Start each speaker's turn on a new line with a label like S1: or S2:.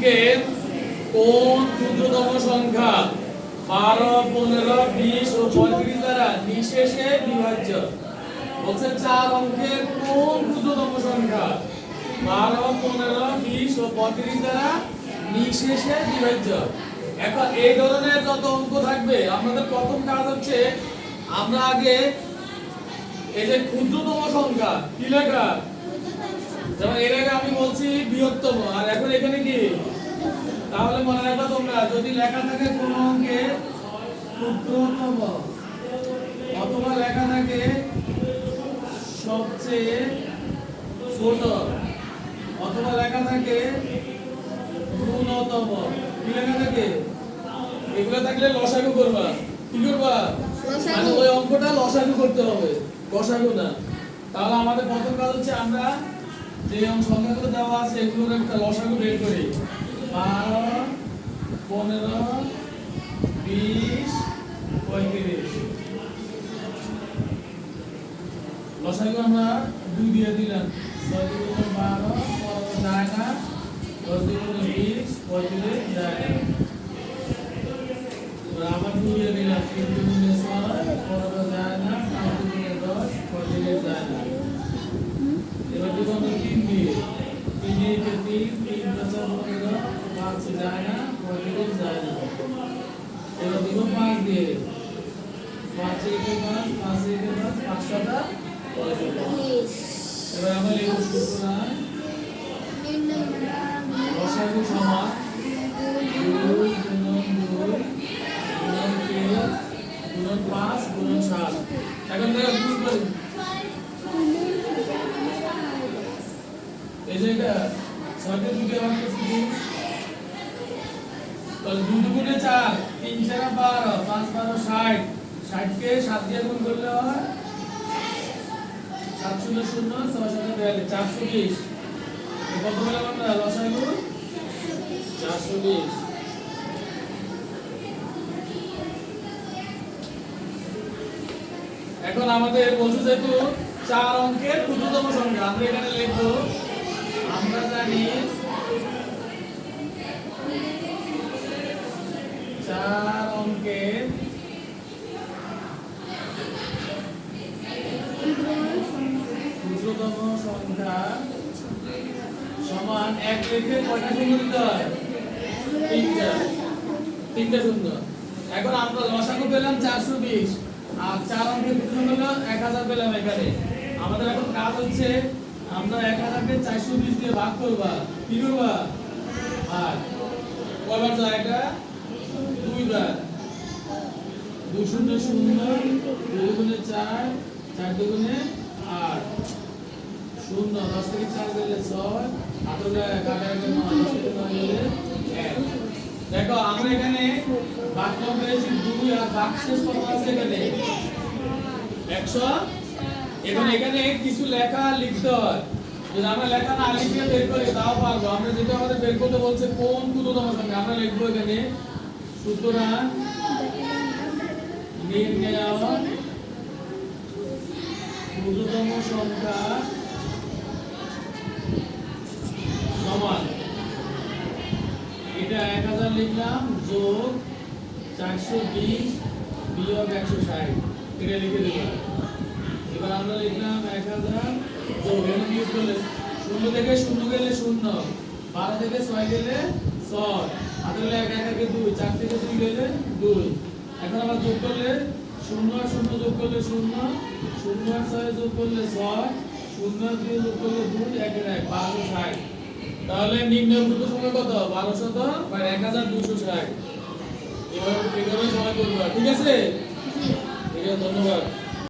S1: অঙ্কের কোন ক্ষুদ্রতম সংখ্যা বারো, পনেরো, বিশ ও পঁয়ত্রিশ দ্বারা নিশেষে বিভাজ্য। বলছে চার অঙ্কের কোন ক্ষুদ্রতম সংখ্যা বারো, পনেরো, বিশ ও পঁয়ত্রিশ দ্বারা নিশেষে বিভাজ্য। এখন এই ধরনের যত অঙ্ক থাকবে, আমাদের প্রথম কাজ হচ্ছে আমরা আগে এই যে ক্ষুদ্রতম সংখ্যা কি লেখা যেমন এর আগে আমি বলছি বৃহত্তম, আর এখন এখানে কি? তাহলে মনে রাখবা তোমরা যদি লেখা থাকে কোন অঙ্কে ক্ষুদ্রতম অথবা লেখা থাকে সবচেয়ে ছোট অথবা লেখা থাকে ন্যূনতম। কি লেখা থাকে? এগুলো থাকলে লসাগু করবা। কি করবা? মানে ওই অঙ্কটা লসাগু করতে হবে গসাগু না। তাহলে আমাদের প্রথম কাজ হচ্ছে আমরা যে সংখ্যাগুলো দেওয়া আছে এগুলোর একটা লসাগু বের করি। বারো পনেরো বিশ পঁয়ত্রিশ লসাগু আমরা দুই দিয়ে দিলাম ছয় দুগুণে বারো পনেরো যায় না দশ দুগুণে বিশ পঁয়ত্রিশ যায় না আবার দুই দিলাম তিন দুগুণে ছয় পনেরো যায় পাঁচ যায় না পঁয়ত্রিশ যায় না এবার দিব পাঁচ দিয়ে। পাঁচ একে পাঁচ পাঁচ একে পাঁচ পাঁচ সাতা এবার আমরা লিখব সুতরাং লসাগু সমান দুই গুণন দুই, গুণন তিন, গুণন পাঁচ, গুণন সাত। এখন দেখো গুণ করি এই যে এটা, ছয়টা দুই ভাগ করছি দুই দুগুণে চার, তিন চার বারো, পাঁচ বারো ষাট। ষাটকে সাত দিয়ে গুণ করলে হয়? সাত শূন্য শূন্য, ছয় শূন্য বিয়াল্লিশ চারশো বিশ। কত বললাম আমরা? লসাগু চারশো বিশ। এখন আমাদের বলছে যেহেতু চার অঙ্কের ক্ষুদ্রতম সংখ্যা, আমরা এখানে লিখব, আমরা জানি ক্ষুদ্রতম সংখ্যা সমান এক লিখে কয়টা শূন্য হয় তিনটা তিনটা শূন্য এখন আমরা লসাগু পেলাম চারশো বিশ আর চার অঙ্কের ক্ষুদ্রতম হলো এক হাজার পেলাম এখানে আমাদের এখন কাজ হচ্ছে আমরা এক হাজারকে চারশো বিশ দিয়ে ভাগ করবা কি করবা ভাগ কয়বার যায় এটা দুইবার দুই শূন্য শূন্য দুই চার চার দুগুণে আট। শূন্য, দশ থেকে চার গেলে ছয় দেখো, আমরা এখানে বাক্য পেয়েছি দুই আর বাক শেষ কত আছে এখানে। একশো? এখন এখানে কিছু লেখা লিখতে হয়। যদি আমরা লেখা না লিখে বের করি, তাও পারব। আমরা যেটা আমাদের বের করতে বলছে কোন ক্ষুদ্রতম সংখ্যা, আমরা লিখব এখানে। সুতরাং ক্ষুদ্রতম সংখ্যা সমান। এটা এক হাজার লিখলাম যোগ চারশো বিশ বিয়োগ একশো ষাট। এটা লিখে দিলাম এবার আমরা লিখলাম এক হাজার। যোগ এখানে বিয়োগ করলে? শূন্য থেকে শূন্য গেলে শূন্য বারো থেকে ছয় গেলে ছয় হাত এক এক একে দুই চার থেকে দুই গেলে দুই। এখন আবার যোগ করলে শূন্য আর শূন্য যোগ করলে শূন্য শূন্য আর ছয় যোগ করলে ছয়, শূন্য আর দুই যোগ করলে দুই, একে এক, বারোশো ষাট। তাহলে মূল্য সময় কত? বারোশত বা এক হাজার দুশো ষাট। এভাবে এভাবে সময় করব ঠিক আছে? ঠিক আছে, ধন্যবাদ।